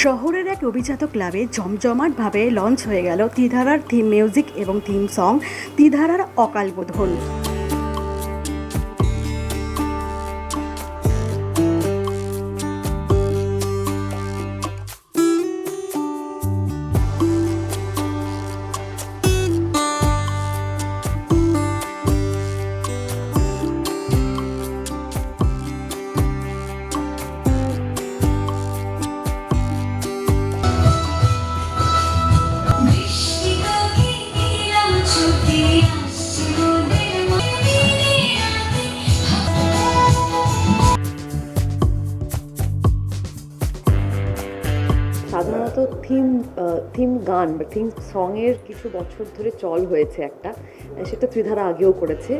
শহরের এক অভিজাত ক্লাবে জমজমাটভাবে লঞ্চ হয়ে গেল তিধারার থিম মিউজিক এবং থিম সং তিধারার অকাল বোধন Thank you. সাধারণত থিম থিম গান বা থিম সংয়ের কিছু বছর ধরে চল হয়েছে একটা। সেটা ত্রিধারা আগেও করেছে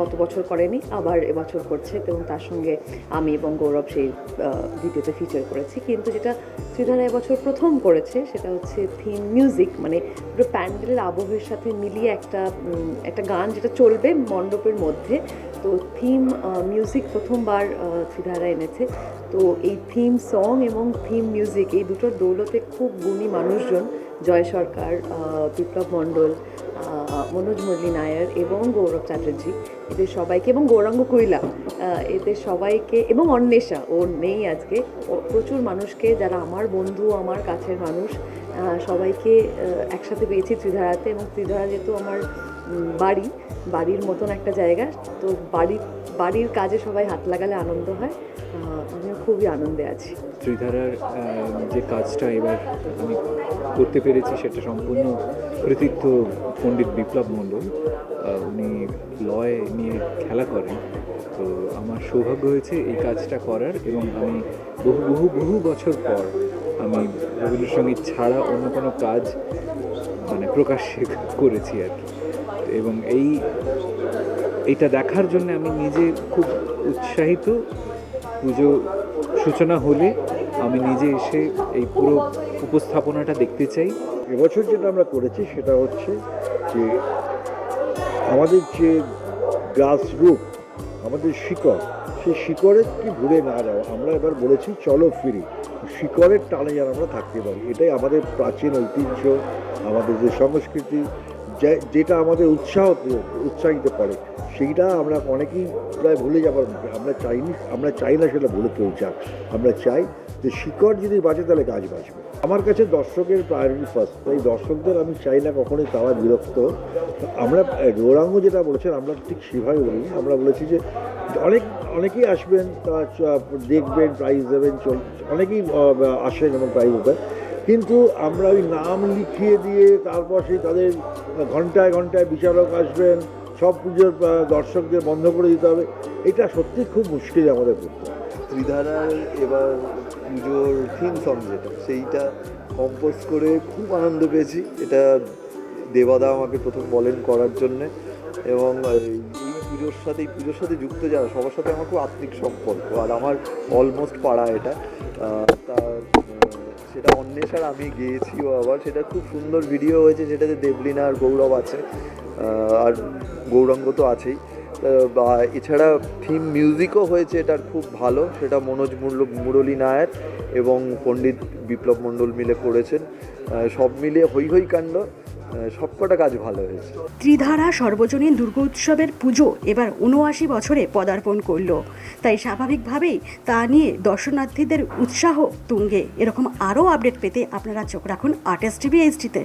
গত বছর করেনি, আবার এবছর করছে এবং তার সঙ্গে আমি এবং গৌরব সেই ভিডিওতে ফিচার করেছি। কিন্তু যেটা ত্রিধারা এবছর প্রথম করেছে, সেটা হচ্ছে থিম মিউজিক মানে পুরো প্যান্ডেলের আবহের সাথে মিলিয়ে একটা একটা গান যেটা চলবে মণ্ডপের মধ্যে। তো থিম মিউজিক প্রথমবার ত্রিধারা এনেছে। তো এই থিম সং এবং থিম মিউজিক এই দুটোর দৌলতে খুব গুণী মানুষজন, জয় সরকার বিপ্লব মণ্ডল মনোজ মুরলী নায়ার এবং গৌরব চ্যাটার্জি, এদের সবাইকে এবং গৌরাঙ্গ কৈলা এদের সবাইকে এবং অন্বেষা, ও নেই আজকে। প্রচুর মানুষকে, যারা আমার বন্ধু, আমার কাছের মানুষ সবাইকে একসাথে পেয়েছি ত্রিধারাতে এবং ত্রিধারা যেহেতু আমার বাড়ি, বাড়ির মতন একটা জায়গা। তো বাড়ির বাড়ির কাজে সবাই হাত লাগালে আনন্দ হয়। আমিও খুবই আনন্দে আছি। ত্রিধারার যে কাজটা এবার আমি করতে পেরেছি সেটা সম্পূর্ণ কৃতিত্ব পণ্ডিত বিপ্লব মণ্ডল। উনি লয় নিয়ে খেলা করেন। তো আমার সৌভাগ্য হয়েছে এই কাজটা করার এবং আমি বহু বহু বহু বছর পর আমি রবীন্দ্রসঙ্গীত ছাড়া অন্য কোনো কাজ মানে প্রকাশ্যে করেছি আর কি। এবং এই, এইটা দেখার জন্য আমি নিজে খুব উৎসাহিত। পুজো সূচনা হলে আমি নিজে এসে এই পুরো উপস্থাপনাটা দেখতে চাই। এবছর যেটা আমরা করেছি সেটা হচ্ছে যে আমাদের যে গ্রাস রুট আমাদের শিকড় সেই শিকড়ের কি ঘুরে না যাওয়া আমরা এবার বলেছি চলো ফিরি। শিকড়ের টানে যেন আমরা থাকতে পারি, এটাই আমাদের প্রাচীন ঐতিহ্য, আমাদের যে সংস্কৃতি যেটা আমাদের উৎসাহ উৎসাহিত করে সেইটা আমরা অনেকেই প্রায় ভুলে যাবার আমরা চাইনি আমরা চাই না সেটা ভুলে কেউ চাক আমরা চাই যে শিকড় যদি বাঁচে তাহলে গাছ বাঁচবে। আমার কাছে দর্শকের প্রায়োরিটি ফার্স্ট তাই দর্শকদের আমি চাই না কখনোই তারা বিরক্ত। আমরা আহ, গৌরাঙ্গ যেটা বলেছেন আমরা ঠিক সেভাবে বলিনি। আমরা বলেছি যে অনেক অনেকেই আসবেন তারা দেখবেন প্রাইজ দেবেন অনেকেই আসেন এবং প্রাইজ দেবেন। কিন্তু আমরা ওই নাম লিখিয়ে দিয়ে তারপর সেই তাদের ঘন্টায় ঘন্টায় বিচারক আসবেন, সব পুজোর দর্শকদের বন্ধ করে দিতে হবে। এটা সত্যি খুব মুশকিল আমাদের করতে ত্রিধারার এবার পুজোর থিম সং যেটা, সেইটা কম্পোজ করে খুব আনন্দ পেয়েছি। এটা দেবাদা আমাকে প্রথম বলেন করার জন্যে। এবং এই পুজোর সাথে, এই পুজোর সাথে যুক্ত যারা, সবার সাথে আমার খুব আত্মিক সম্পর্ক। আর আমার অলমোস্ট পাড়া এটা। সেটা অন্বেষার, আমি গিয়েছিও আবার। সেটা খুব সুন্দর ভিডিও হয়েছে সেটাতে দেবলিনা আর গৌরব আছে। আর গৌরাঙ্গ তো আছেই। বা এছাড়া থিম মিউজিকও হয়েছে এটার খুব ভালো। সেটা মনোজ মুরল- মুরলী নায়ার এবং পণ্ডিত বিপ্লব মণ্ডল মিলে করেছেন। সব মিলিয়ে হৈ হৈ কাণ্ড। সবকটা কাজ ভালো হয়েছে। ত্রিধারা সর্বজনীন দুর্গোৎসবের পুজো এবার উনআশি বছরে পদার্পণ করল। তাই স্বাভাবিকভাবেই তা নিয়ে দর্শনার্থীদের উৎসাহ তুঙ্গে। এরকম আরও আপডেট পেতে আপনারা চোখ রাখুন আর্টিস্ট টিভি এইচডিতে।